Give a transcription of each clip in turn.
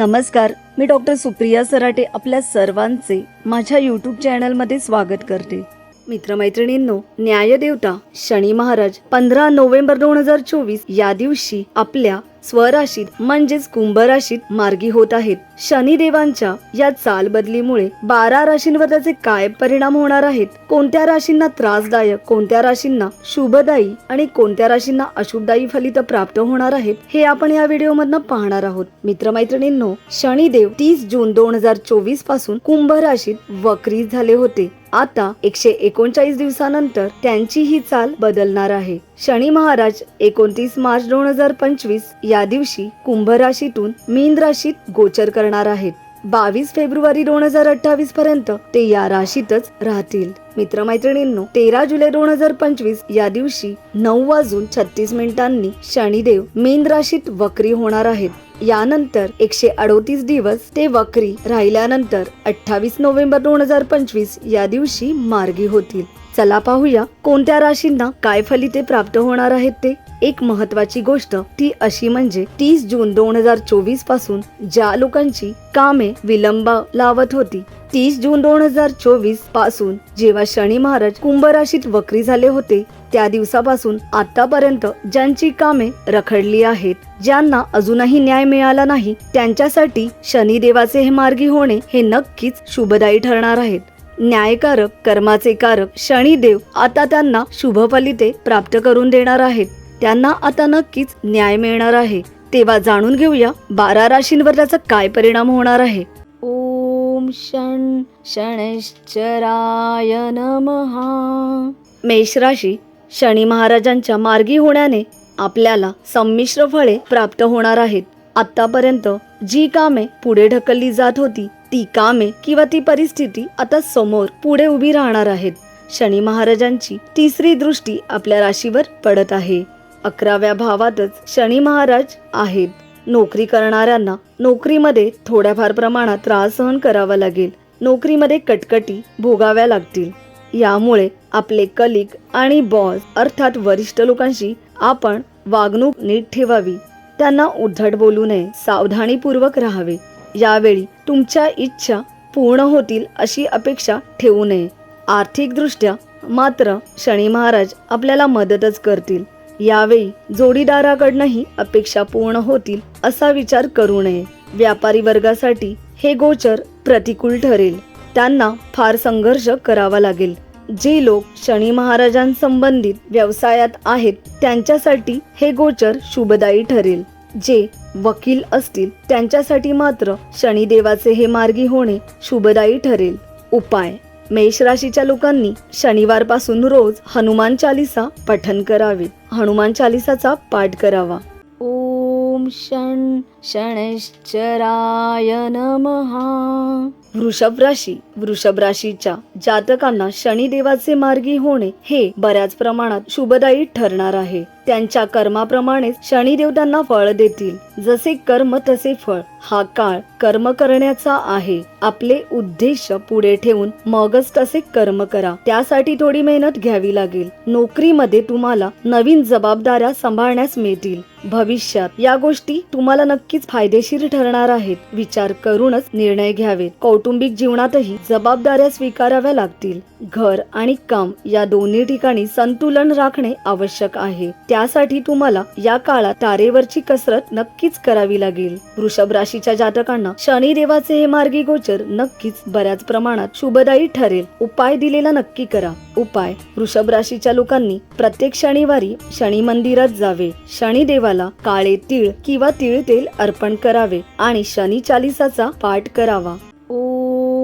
नमस्कार मी डॉक्टर सुप्रिया सराटे आपल्या सर्वांचे माझ्या यूट्यूब चॅनलमध्ये स्वागत करते. मित्रमैत्रिणींनो न्यायदेवता शनी महाराज पंधरा नोव्हेंबर दोन हजार चोवीस या दिवशी आपल्या स्वराशीत म्हणजेच कुंभ राशीत मार्गी होत आहेत. शनिदेवांच्या या चालबदलीमुळे बारा राशींवर त्याचे काय परिणाम होणार आहेत? कोणत्या राशींना त्रासदायक कोणत्या राशींना शुभदायी आणि कोणत्या राशींना अशुभदायी फलित प्राप्त होणार आहेत हे आपण या व्हिडिओ मधनं पाहणार आहोत. मित्रमैत्रिणींनो शनिदेव तीस जून दोन हजार चोवीसपासून कुंभ राशीत वक्री झाले होते. आता एकशे एकोणचाळीस दिवसानंतर त्यांची ही चाल बदलणार आहे. शनी महाराज एकोणतीस मार्च दोन हजार पंचवीस या दिवशी कुंभ राशीतून मीन राशीत गोचर करणार आहेत. बावीस फेब्रुवारी दोन हजार अठ्ठावीस पर्यंत ते या राशीतच राहतील. मित्रमैत्रिणींनो तेरा जुलै दोन हजार पंचवीस या दिवशी नऊ वाजून छत्तीस मिनिटांनी शनिदेव मीन राशीत वक्री होणार आहेत. यानंतर एकशे अडोतीस दिवस ते वक्री राहिल्यानंतर अठ्ठावीस नोव्हेंबर दोन हजार पंचवीस या दिवशी मार्गी होतील. चला पाहूया कोणत्या राशींना काय फलिते प्राप्त होणार आहेत ते. एक महत्वाची गोष्ट ती अशी म्हणजे तीस जून दोन हजार चोवीसपासून ज्या लोकांची कामे विलंब लावत होती तीस जून दोन हजार चोवीसपासून जेव्हा शनी महाराज कुंभ राशीत वक्री झाले होते त्या दिवसापासून आतापर्यंत ज्यांची कामे रखडली आहेत ज्यांना अजूनही न्याय मिळाला नाही त्यांच्यासाठी शनिदेवाचे हे मार्गी होणे हे नक्कीच शुभदायी ठरणार आहेत. न्यायकारक कर्माचे कारक शनिदेव आता त्यांना शुभ फलिते प्राप्त करून देणार आहेत. त्यांना आता नक्कीच न्याय मिळणार आहे. तेव्हा जाणून घेऊया बारा राशींवर त्याचा काय परिणाम होणार आहे. ओम शन शनश्चराय नमहा मेष राशी शनी महाराजांच्या मार्गी होण्याने आपल्याला संमिश्र फळे प्राप्त होणार आहेत. आतापर्यंत जी कामे पुढे ढकलली जात होती ती कामे किंवा ती परिस्थिती आता समोर पुढे उभी राहणार आहेत. शनी महाराजांची तिसरी दृष्टी आपल्या राशीवर पडत आहे. अकराव्या भावातच शनी महाराज आहेत. नोकरी करणाऱ्यांना नोकरीमध्ये थोड्याफार प्रमाणात त्रास सहन करावा लागेल. नोकरीमध्ये कटकटी भोगाव्या लागतील. यामुळे आपले कलिक आणि बॉस अर्थात वरिष्ठ लोकांशी आपण वागणूक नीट ठेवावी. त्यांना उद्धट बोलू नये सावधानीपूर्वक राहावे. यावेळी तुमच्या इच्छा पूर्ण होतील अशी अपेक्षा ठेवू नये. आर्थिक दृष्ट्या मात्र शनी महाराज आपल्याला मदतच करतील. यावेळी जोडीदाराकडनंही अपेक्षा पूर्ण होतील असा विचार करू नये. व्यापारी वर्गासाठी हे गोचर प्रतिकूल ठरेल. त्यांना फार संघर्ष करावा लागेल. जे लोक शनी महाराजांसंबंधित व्यवसायात आहेत त्यांच्यासाठी हे गोचर शुभदायी ठरेल. जे वकील असतील त्यांच्यासाठी मात्र शनिदेवाचे हे मार्गी होणे शुभदायी ठरेल. उपाय. मेष राशीच्या लोकांनी शनिवारपासून रोज हनुमान चालिसा पठन करावे. हनुमान चालिसाचा पाठ करावा. ओम शण शनश्चराय नमहा वृषभ राशी. वृषभ राशीच्या जातकांना शनिदेवाचे मार्गी होणे हे बऱ्याच प्रमाणात शुभदायी ठरणार आहे. त्यांच्या कर्माप्रमाणेच शनिदेव त्यांना फळ देतील. जसे कर्म तसे फळ. हा काळ कर्म करण्याचा आहे. आपले उद्देश पुढे ठेवून मगच तसे कर्म करा. त्यासाठी थोडी मेहनत घ्यावी लागेल. नोकरीमध्ये तुम्हाला नवीन जबाबदाऱ्या सांभाळण्यास मिळतील. भविष्यात या गोष्टी तुम्हाला नक्कीच फायदेशीर ठरणार आहेत. विचार करूनच निर्णय घ्यावेत. कौटुंबिक जीवनातही जबाबदाऱ्या स्वीकाराव्या लागतील. घर आणि काम या दोन्ही ठिकाणी संतुलन राखणे आवश्यक आहे. त्यासाठी तुम्हाला या काळात तारेवरची कसरत नक्कीच करावी लागेल. वृषभ राशीच्या जातकांना शनिदेवाचे हे मार्गी गोचर नक्कीच बऱ्याच प्रमाणात शुभदायी ठरेल. उपाय दिलेला नक्की करा. उपाय. वृषभ राशीच्या लोकांनी प्रत्येक शनिवारी शनी मंदिरात जावे. शनिदेवाला काळे तीळ किंवा तीळ तेल अर्पण करावे आणि शनी चालिसाचा पाठ करावा.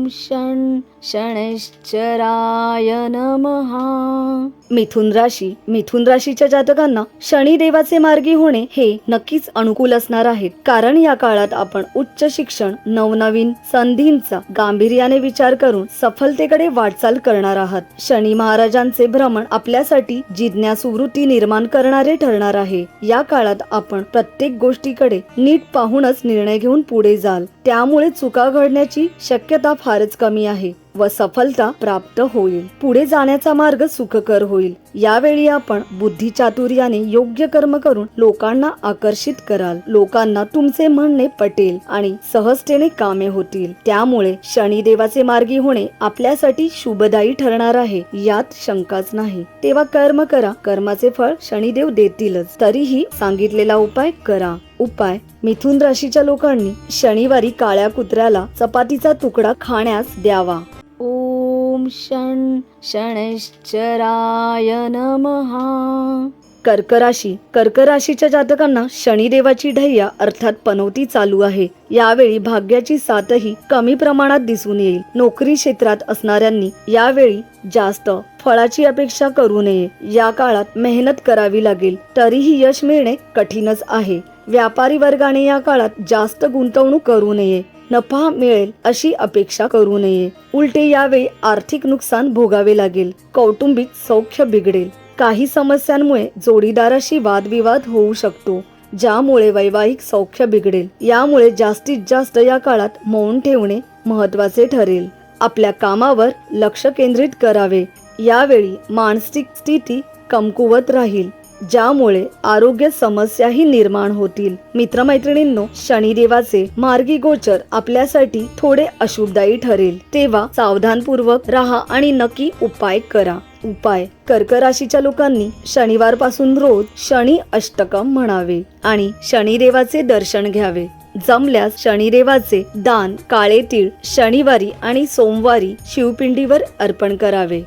ओम शन शनश्चराय नमहा मिथुन राशी मिथुन राशीच्या जातकांना शनिदेवाचे मार्गी होणे हे नक्कीच अनुकूल असणार आहे. कारण या काळात आपण उच्च शिक्षण नवनवीन संधींचा गांभीर्याने विचार करून सफलतेकडे वाटचाल करणार आहात. शनी महाराजांचे भ्रमण आपल्यासाठी जिज्ञासू वृत्ती निर्माण करणारे ठरणार आहे. या काळात आपण प्रत्येक गोष्टीकडे नीट पाहूनच निर्णय घेऊन पुढे जाल. त्यामुळे चुका घडण्याची शक्यता फार फारच कमी आहे व सफलता प्राप्त होईल. पुढे जाण्याचा मार्ग सुखकर होईल. यावेळी आपण बुद्धी चातुर्याने योग्य कर्म करून लोकांना आकर्षित कराल. लोकांना तुमचे म्हणणे पटेल आणि सहजतेने कामे होतील. त्यामुळे शनिदेवाचे मार्गी होणे आपल्यासाठी शुभदायी ठरणार आहे यात शंकाच नाही. तेव्हा कर्म करा. कर्माचे फळ शनिदेव देतीलच. तरीही सांगितलेला उपाय करा. उपाय. मिथुन राशीच्या लोकांनी शनिवारी काळ्या कुत्र्याला चपातीचा तुकडा खाण्यास द्यावा. ओम षण शनैश्चराय नमहा कर्क राशी. कर्क राशीच्या जातकांना शनिदेवाची ढैया अर्थात पनवती चालू आहे. यावेळी भाग्याची साथही कमी प्रमाणात दिसून येईल. नोकरी क्षेत्रात असणाऱ्यांनी यावेळी जास्त फळाची अपेक्षा करू नये. या काळात मेहनत करावी लागेल. तरीही यश मिळणे कठीणच आहे. व्यापारी वर्गाने या काळात जास्त गुंतवणूक करू नये नफा मिळेल अशी अपेक्षा करू नये. उलटे यावेळी आर्थिक नुकसान भोगावे लागेल कौटुंबिक सौख्य बिघडेल. काही समस्यांमुळे जोडीदाराशी वादविवाद होऊ शकतो ज्यामुळे वैवाहिक सौख्य बिघडेल. यामुळे जास्तीत जास्त या काळात मौन ठेवणे महत्त्वाचे ठरेल. आपल्या कामावर लक्ष केंद्रित करावे. यावेळी मानसिक स्थिती कमकुवत राहील. ज्यामुळे आरोग्य समस्याही निर्माण होतील. मित्रमैत्रिणींनो शनिदेवाचे मार्गी गोचर आपल्यासाठी थोडे अशुभदायी ठरेल. तेव्हा सावधानपूर्वक राहा आणि नक्की उपाय करा. उपाय कर्क राशीच्या लोकांनी शनिवारपासून रोज शनी अष्टकम म्हणावे आणि शनिदेवाचे दर्शन घ्यावे. जमल्यास शनिदेवाचे दान काळे तीळ शनिवारी आणि सोमवारी शिवपिंडीवर अर्पण करावे.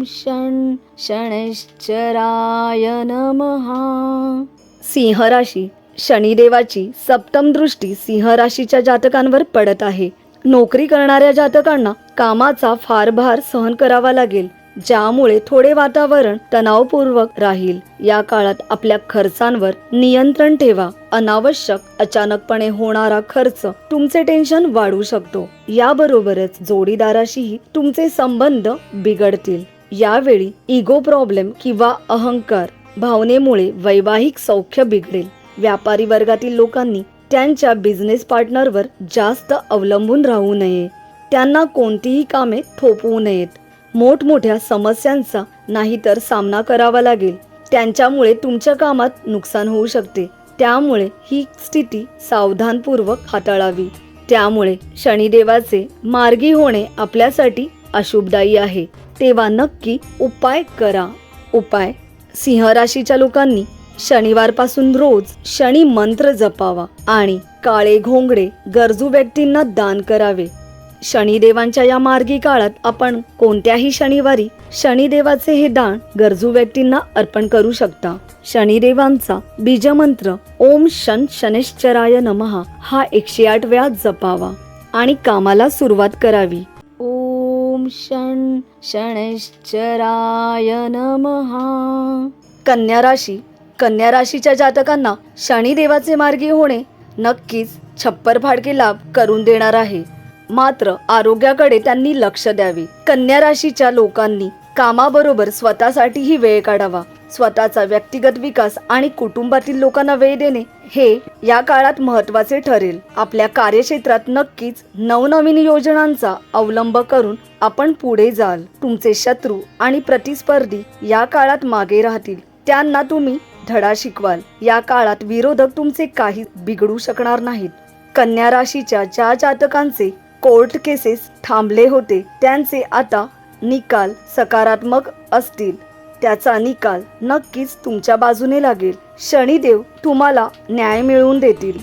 ओम षण शनैश्चराय नमहा सिंहराशी शनिदेवाची सप्तम दृष्टी सिंहराशीच्या जातकांवर पडत आहे. नोकरी करणाऱ्या जातकांना कामाचा फार भार सहन करावा लागेल ज्यामुळे थोडे वातावरण तणावपूर्वक राहील. या काळात आपल्या खर्चांवर नियंत्रण ठेवा. अनावश्यक अचानकपणे होणारा खर्च तुमचे टेन्शन वाढू शकतो. याबरोबरच जोडीदाराशीही तुमचे संबंध बिघडतील. यावेळी इगो प्रॉब्लेम किंवा अहंकार भावनेमुळे वैवाहिक सौख्य बिघडेल. व्यापारी वर्गातील लोकांनी त्यांच्या बिझनेस पार्टनरवर जास्त अवलंबून राहू नये. त्यांना कोणतीही कामे थोपवू नयेत. मोठमोठ्या समस्यांचा नाहीतर सामना करावा लागेल. त्यांच्यामुळे तुमच्या कामात नुकसान होऊ शकते. त्यामुळे ही स्थिती सावधानपूर्वक हाताळावी. त्यामुळे शनिदेवाचे मार्गी होणे आपल्यासाठी अशुभदायी आहे. तेव्हा नक्की उपाय करा. उपाय. सिंह राशीच्या लोकांनी शनिवारपासून रोज शनी मंत्र जपावा आणि काळे घोंगडे गरजू व्यक्तींना दान करावे. शनिदेवांच्या या मार्गी काळात आपण कोणत्याही शनिवारी शनिदेवाचे हे दान गरजू व्यक्तींना अर्पण करू शकता. शनिदेवांचा बीजमंत्र ओम शन शनिश्चराय नमहा हा एकशे आठ वेळा जपावा आणि कामाला सुरुवात करावी. ओम शन शनिश्चराय नमहा कन्या राशी. कन्या राशीच्या जातकांना शनिदेवाचे मार्गी होणे नक्कीच छप्पर फाडके लाभ करून देणार आहे. मात्र आरोग्याकडे त्यांनी लक्ष द्यावे. कन्या राशीच्या लोकांनी कामाबरोबर स्वतःसाठीही वेळ काढावा. स्वतःचा व्यक्तिगत विकास आणि कुटुंबातील लोकांना वेळ देणे हे या काळात महत्त्वाचे ठरेल. आपल्या कार्यक्षेत्रात नक्कीच नवनवीन योजनांचा अवलंब करून आपण पुढे जाल. तुमचे शत्रू आणि प्रतिस्पर्धी या काळात मागे राहतील. त्यांना तुम्ही धडा शिकवाल. या काळात विरोधक तुमचे काही बिघडू शकणार नाहीत. कन्या राशीच्या ज्या जातकांचे कोर्ट केसेस थांबले होते त्यांचे आता निकाल सकारात्मक असतील. त्याचा निकाल नक्कीच तुमच्या बाजूने लागेल. शनिदेव तुम्हाला न्याय मिळवून देतील.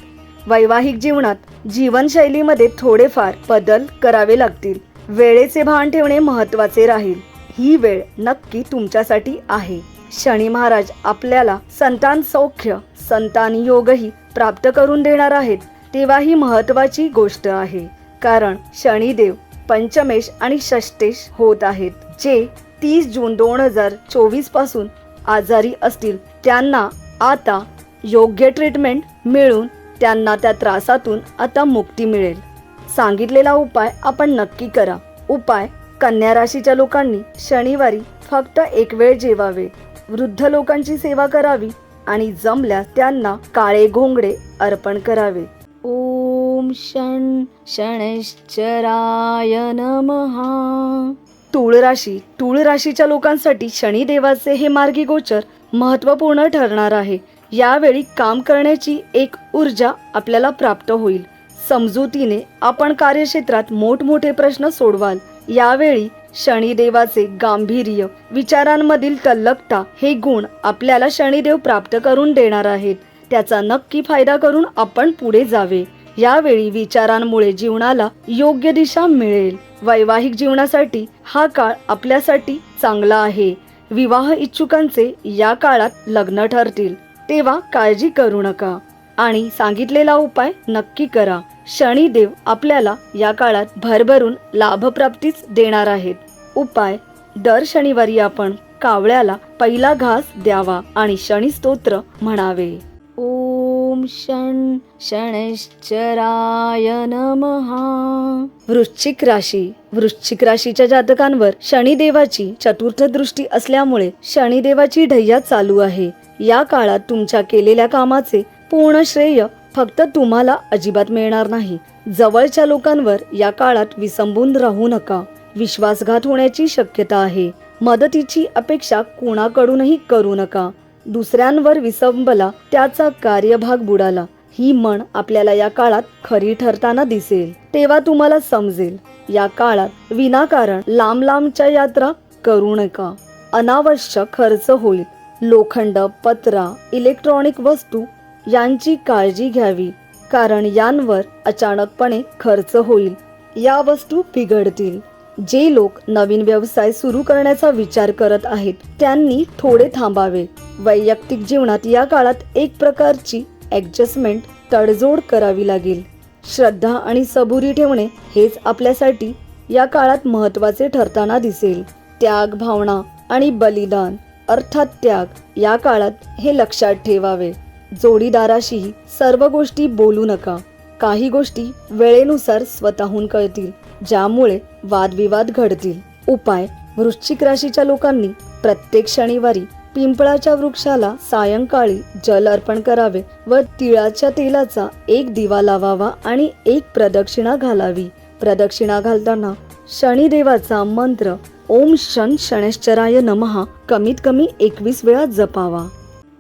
वैवाहिक जीवनात जीवनशैलीमध्ये थोडेफार बदल करावे लागतील. वेळेचे भान ठेवणे महत्त्वाचे राहील. ही वेळ नक्की तुमच्यासाठी आहे. शनी महाराज आपल्याला संतान सौख्य संतान योगही प्राप्त करून देणार आहेत. तेव्हा ही महत्वाची गोष्ट आहे. कारण शनिदेव पंचमेश आणि षष्टेश होत आहेत जे तीस जून दोन हजार चोवीसपासून आजारी असतील त्यांना आता योग्य ट्रीटमेंट मिळून त्यांना त्या त्रासातून आता मुक्ती मिळेल. सांगितलेला उपाय आपण नक्की करा. उपाय कन्या राशीच्या लोकांनी शनिवारी फक्त एक वेळ जेवावे. वृद्ध लोकांची सेवा करावी आणि जमल्यास त्यांना काळे घोंगडे अर्पण करावे. ओम शण षण शनैश्चराय नमहा तुळ राशी. तुळ राशीच्या लोकांसाठी शनिदेवाचे हे मार्गी गोचर महत्त्वपूर्ण ठरणार आहे. यावेळी काम करण्याची एक ऊर्जा आपल्याला प्राप्त होईल. समजुतीने आपण कार्यक्षेत्रात मोठमोठे प्रश्न सोडवाल. यावेळी शनिदेवाचे गांभीर्य विचारांमधील तल्लकता हे गुण आपल्याला शनिदेव प्राप्त करून देणार आहेत. त्याचा नक्की फायदा करून आपण पुढे जावे. यावेळी विचारांमुळे जीवनाला योग्य दिशा मिळेल. वैवाहिक जीवनासाठी हा काळ आपल्यासाठी चांगला आहे. विवाह इच्छुकांचे या काळात लग्न ठरतील. तेव्हा काळजी करू नका. आणि सांगितलेला उपाय नक्की करा. शनिदेव आपल्याला या काळात भरभरून लाभप्राप्तीच देणार आहेत. उपाय दर शनिवारी आपण कावळ्याला पहिला घास द्यावा आणि शनी स्तोत्र म्हणावे. ॐ षण शनैश्चराय नमहा वृश्चिक राशी. वृश्चिक राशीच्या जातकांवर शनिदेवाची चतुर्थ दृष्टी असल्यामुळे शनिदेवाची ढय्या चालू आहे. या काळात तुमच्या केलेल्या कामाचे पूर्ण श्रेय फक्त तुम्हाला अजिबात मिळणार नाही. जवळच्या लोकांवर या काळात विसंबून राहू नका. विश्वासघात होण्याची शक्यता आहे. मदतीची अपेक्षा कुणाकडूनही करू नका. दुसऱ्यांवर विसंबला त्याचा कार्यभाग बुडाला. ही म्हण आपल्याला या काळात खरी ठरताना दिसेल. तेव्हा तुम्हाला समजेल या काळात विनाकारण लांब लांबच्या यात्रा करू नका. अनावश्यक खर्च होईल. लोखंड पत्रा इलेक्ट्रॉनिक वस्तू यांची काळजी घ्यावी कारण यांवर अचानकपणे खर्च होईल. या वस्तू बिघडतील. जे लोक नवीन व्यवसाय सुरू करण्याचा विचार करत आहेत त्यांनी थोडे थांबावे. वैयक्तिक जीवनात या काळात एक प्रकारची ऍडजस्टमेंट तडजोड करावी लागेल. श्रद्धा आणि सबुरी ठेवणे हेच आपल्यासाठी या काळात महत्त्वाचे ठरताना दिसेल. त्याग भावना आणि बलिदान अर्थात त्याग या काळात हे लक्षात ठेवावे. जोडीदाराशीही सर्व गोष्टी बोलू नका. काही गोष्टी वेळेनुसार स्वतःहून कळतील. ज्यामुळे वादविवाद घडतील. उपाय वृश्चिक राशीच्या लोकांनी प्रत्येक शनिवारी पिंपळाच्या वृक्षाला सायंकाळी जल अर्पण करावे व तिळाच्या तेलाचा एक दिवा लावावा आणि एक प्रदक्षिणा घालावी. प्रदक्षिणा घालताना शनिदेवाचा मंत्र ओम शन शनैश्चराय नमहा कमीत कमी एकवीस वेळा जपावा.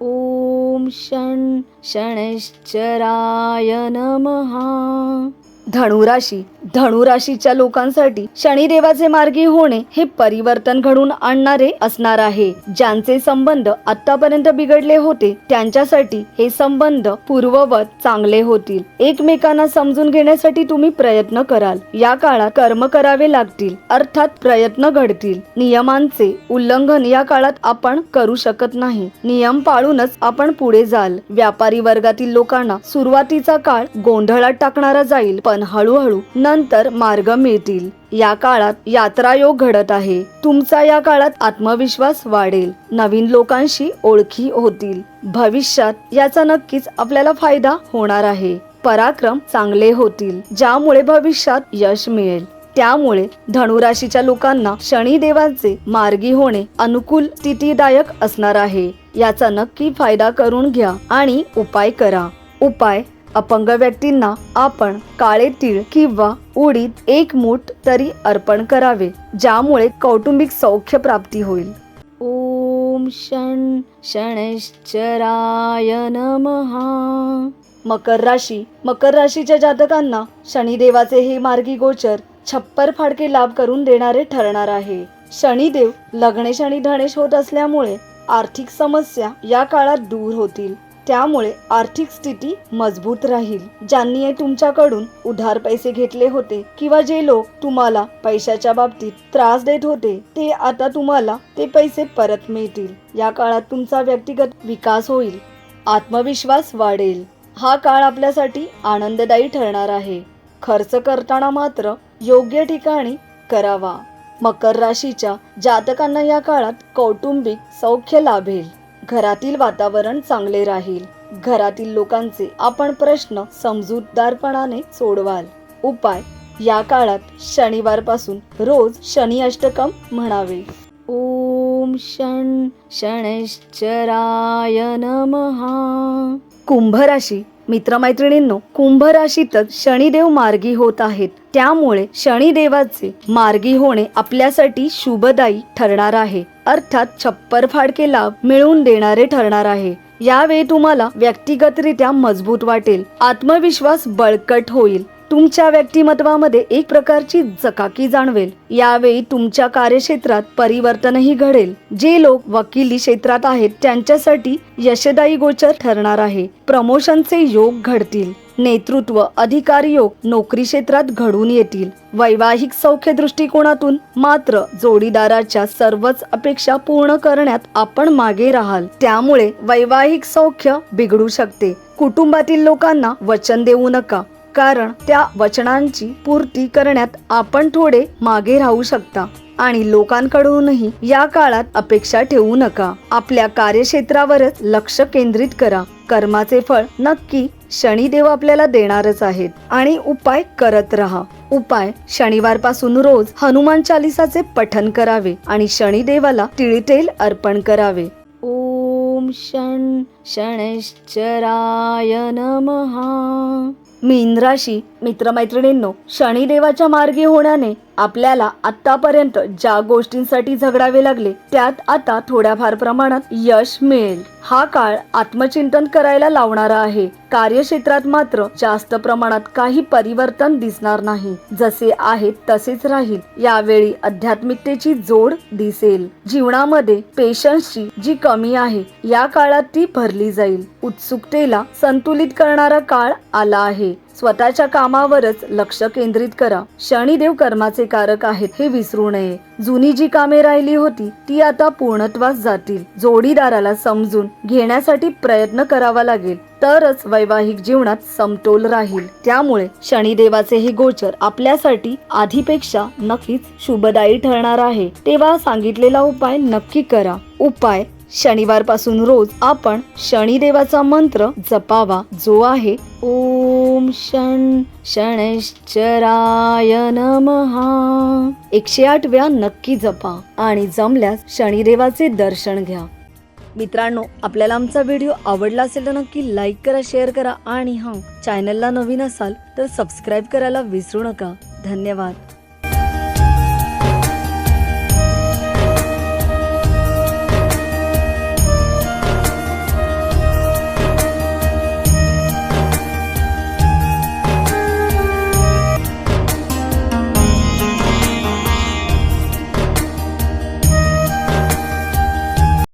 ओम षण शनैश्चराय नमहा धनुराशी धनुराशीच्या लोकांसाठी शनिदेवाचे मार्गी होणे हे परिवर्तन घडून आणणारे असणार आहे. ज्यांचे संबंध आतापर्यंत बिघडले होते त्यांच्यासाठी हे संबंध पूर्ववत चांगले होतील. एकमेकांना समजून घेण्यासाठी तुम्ही प्रयत्न कराल. या काळात कर्म करावे लागतील अर्थात प्रयत्न घडतील. नियमांचे उल्लंघन या काळात आपण करू शकत नाही. नियम पाळूनच आपण पुढे जाल. व्यापारी वर्गातील लोकांना सुरुवातीचा काळ गोंधळात टाकणारा जाईल पण हळूहळू नंतर मार्ग मिळतील. या काळात यात्रायोग घडत आहे. तुमचा या काळात आत्मविश्वास वाढेल. नवीन लोकांशी ओळखी होतील. भविष्यात याचा नक्कीच आपल्याला फायदा होणार आहे. पराक्रम चांगले होतील ज्यामुळे भविष्यात यश मिळेल. त्यामुळे धनुराशीच्या लोकांना शनिदेवांचे मार्गी होणे अनुकूल स्थितीदायक असणार आहे. याचा नक्की फायदा करून घ्या आणि उपाय करा. उपाय अपंग व्यक्तींना आपण काळे तीळ किंवा उडीद एक मूठ तरी अर्पण करावे ज्यामुळे कौटुंबिक सौख्य प्राप्ती होईल. ओम षण शनैश्चराय नमहा मकर राशी मकर राशीच्या जातकांना शनिदेवाचे हे मार्गी गोचर छप्पर फाडके लाभ करून देणारे ठरणार आहे. शनिदेव लग्नेश आणि धनेश होत असल्यामुळे आर्थिक समस्या या काळात दूर होतील. त्यामुळे आर्थिक स्थिती मजबूत राहील. ज्यांनी तुमच्याकडून उधार पैसे घेतले होते किंवा जे लोक तुम्हाला पैशाच्या बाबतीत त्रास देत होते ते आता तुम्हाला ते पैसे परत मिळतील. या काळात तुमचा व्यक्तिगत विकास होईल. आत्मविश्वास वाढेल. हा काळ आपल्यासाठी आनंददायी ठरणार आहे. खर्च करताना मात्र योग्य ठिकाणी करावा. मकर राशीच्या जातकांना या काळात कौटुंबिक सौख्य लाभेल. घरातील वातावरण चांगले राहील. घरातील लोकांचे आपण प्रश्न समजूतदारपणाने सोडवाल. उपाय या काळात शनिवारपासून रोज शनी अष्टकम म्हणावे. ओम षण शनैश्चराय नमहा कुंभ राशी मित्रमैत्रिणींनो कुंभ राशीतच शनिदेव मार्गी होत आहेत. त्यामुळे शनिदेवाचे मार्गी होणे आपल्यासाठी शुभदायी ठरणार आहे. अर्थात छप्पर फाडके लाभ मिळवून देणारे ठरणार आहे. यावेळी तुम्हाला व्यक्तिगतरित्या मजबूत वाटेल. आत्मविश्वास बळकट होईल. तुमच्या व्यक्तिमत्वामध्ये एक प्रकारची जकाकी जाणवेल. यावेळी तुमच्या कार्यक्षेत्रात परिवर्तनही घडेल. जे लोक वकिली क्षेत्रात आहेत त्यांच्यासाठी यशदायी गोचर ठरणार आहे. प्रमोशनचे योग घडतील. नेतृत्व अधिकारी योग नोकरी क्षेत्रात घडून येतील. वैवाहिक सौख्य दृष्टिकोनातून मात्र जोडीदाराच्या सर्वच अपेक्षा पूर्ण करण्यात आपण मागे राहाल. त्यामुळे वैवाहिक सौख्य बिघडू शकते. कुटुंबातील लोकांना वचन देऊ नका. कारण त्या वचनांची पूर्ती करण्यात आपण थोडे मागे राहू शकता. आणि लोकांकडूनही या काळात अपेक्षा ठेवू नका. आपल्या कार्यक्षेत्रावरच लक्ष केंद्रित करा. कर्माचे फळ नक्की शनिदेव आपल्याला देणारच आहेत. आणि उपाय करत राहा. उपाय शनिवारपासून रोज हनुमान चालिसाचे पठन करावे आणि शनिदेवाला तिळतेल अर्पण करावे. ओम शन शनैश्चराय नमहा मीन राशी मित्रमैत्रिणींनो शनिदेवाच्या मार्गी होण्याने आपल्याला आतापर्यंत ज्या गोष्टींसाठी झगडावे लागले त्यात आता थोड्याफार प्रमाणात यश मिळेल. हा काळ आत्मचिंतन करायला लावणारा आहे. कार्यक्षेत्रात मात्र जास्त प्रमाणात काही परिवर्तन दिसणार नाही. जसे आहेत तसेच राहील. यावेळी आध्यात्मिकतेची जोड दिसेल. जीवनामध्ये पेशन्सची जी कमी आहे या काळात ती भरली जाईल. उत्सुकतेला संतुलित करणारा काळ आला आहे. स्वतःच्या कामावरच लक्ष केंद्रित करा. शनिदेव कर्माचे कारक आहेत हे विसरू नये. जुनी जी कामे राहिली होती ती आता पूर्णत्वास जातील. जोडीदाराला समजून घेण्यासाठी प्रयत्न करावा लागेल. तरच वैवाहिक जीवनात समतोल राहील. त्यामुळे शनिदेवाचे हे गोचर आपल्यासाठी आधीपेक्षा नक्कीच शुभदायी ठरणार आहे. तेव्हा सांगितलेला उपाय नक्की करा. उपाय शनिवारपासून रोज आपण शनिदेवाचा मंत्र जपावा. जो आहे ओम शन शनैश्चराय नमहा एकशे आठ वेळा नक्की जपा आणि जमल्यास शनिदेवाचे दर्शन घ्या. मित्रांनो आपल्याला आमचा व्हिडिओ आवडला असेल तर नक्की लाईक करा शेअर करा आणि हां चॅनलला नवीन असाल तर सबस्क्राईब करायला विसरू नका. धन्यवाद.